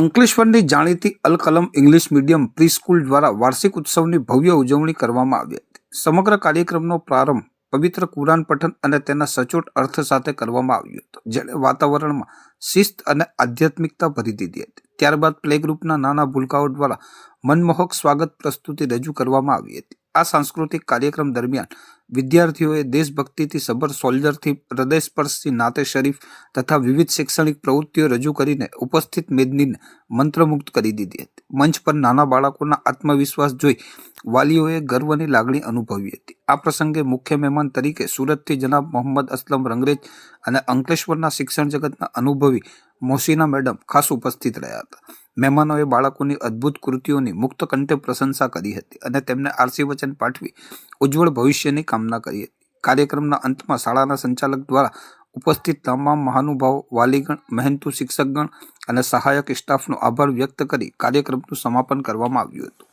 અંકલેશ્વરની જાણીતી અલ કલમ English medium pre school દ્વારા વાર્ષિક ઉત્સવની ભવ્ય ઉજવણી કરવામાં આવી હતી. સમગ્ર કાર્યક્રમનો પ્રારંભ પવિત્ર કુરાન પઠન અને તેના સચોટ અર્થ સાથે કરવામાં આવ્યો હતો, જેણે વાતાવરણમાં શિસ્ત અને આધ્યાત્મિકતા ભરી દીધી હતી. ત્યારબાદ પ્લે ગ્રુપના નાના ભૂલકાઓ દ્વારા મનમોહક સ્વાગત પ્રસ્તુતિ રજૂ કરવામાં આવી હતી. આ સાંસ્કૃતિક કાર્યક્રમ દરમિયાન વિદ્યાર્થીઓએ દેશભક્તિથી સબર સોલ્જરથી હૃદયસ્પર્શથી નાતે શરીફ તથા વિવિધ શૈક્ષણિક પ્રવૃત્તિઓ રજૂ કરીને ઉપસ્થિત મેદનીને મંત્રમુગ્ધ કરી દીધી હતી. મંચ પર નાના બાળકોના આત્મવિશ્વાસ જોઈ વાલીઓએ ગર્વની લાગણી અનુભવી હતી. આ પ્રસંગે મુખ્ય મહેમાન તરીકે સુરતથી જનાબ મોહમ્મદ અસલમ રંગરેજ અને અંકલેશ્વરના શિક્ષણ જગતના અનુભવી મોસીના મેડમ ખાસ ઉપસ્થિત રહ્યા હતા. મહેમાનોએ બાળકોની અદ્ભુત કૃતિઓની મુક્ત કંઠે પ્રશંસા કરી હતી અને તેમને આરસી વચન પાઠવી ઉજ્જવળ ભવિષ્યની કામના કરી હતી. કાર્યક્રમના અંતમાં શાળાના સંચાલક દ્વારા ઉપસ્થિત તમામ મહાનુભાવો, વાલીગણ, મહેનતુ શિક્ષકગણ અને સહાયક સ્ટાફનો આભાર વ્યક્ત કરી કાર્યક્રમનું સમાપન કરવામાં આવ્યું હતું.